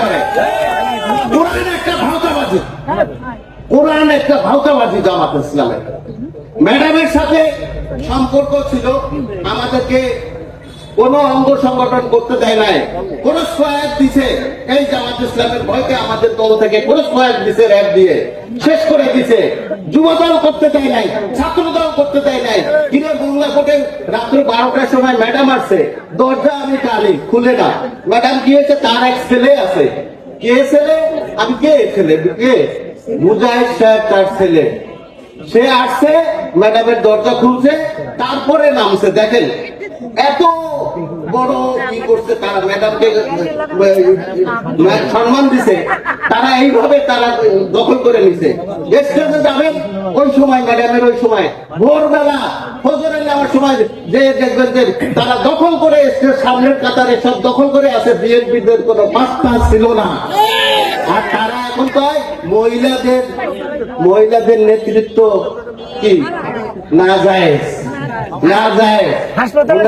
করে। কোরআন একটা জামাত ইসলামের। ম্যাডামের সাথে সম্পর্ক ছিল, আমাদেরকে কোন অঙ্গ সংগঠন করতে দেয় নাই। কোন দিছে, এই জামাত ইসলামের ভয়কে আমাদের দল থেকে কোন দিছে, র্যাব দিয়ে। শেষ করে দিছে যুবদল করতে দেয় নাই, ছাত্র দল করতে দেয় নাই। কিনে বাংলা কোটে রাত্র বারোটার সময় ম্যাডাম আসছে। দরজা আমি টানি খুলে না। ম্যাডাম কি হয়েছে? তার এক ছেলে আছে। কে ছেলে? আমি কে ছেলে? কে? মুজাহিদ সাহেব তার ছেলে। সে আসছে, ম্যাডামের দরজা খুলছে, তারপরে নামছে। দেখেন, এত বড় কি করছে তারা? ম্যাডামকে সম্মান দিছে। তারা এইভাবে তারা দখল করে নিছে। স্টেজে যাবেন ওই সময় ম্যাডামের ওই সময়। ভোরবেলা ফজরে নেওয়ার সময় যে দেখবেন যে তারা দখল করে স্টেজ সামনের কাতারে সব দখল করে আছে বিএনপিদের কোনো পাত্তা ছিল না। আর তারা এখন কয়? মহিলাদের মহিলাদের নেতৃত্ব কি? না যায়। না যায়। হাসপাতালে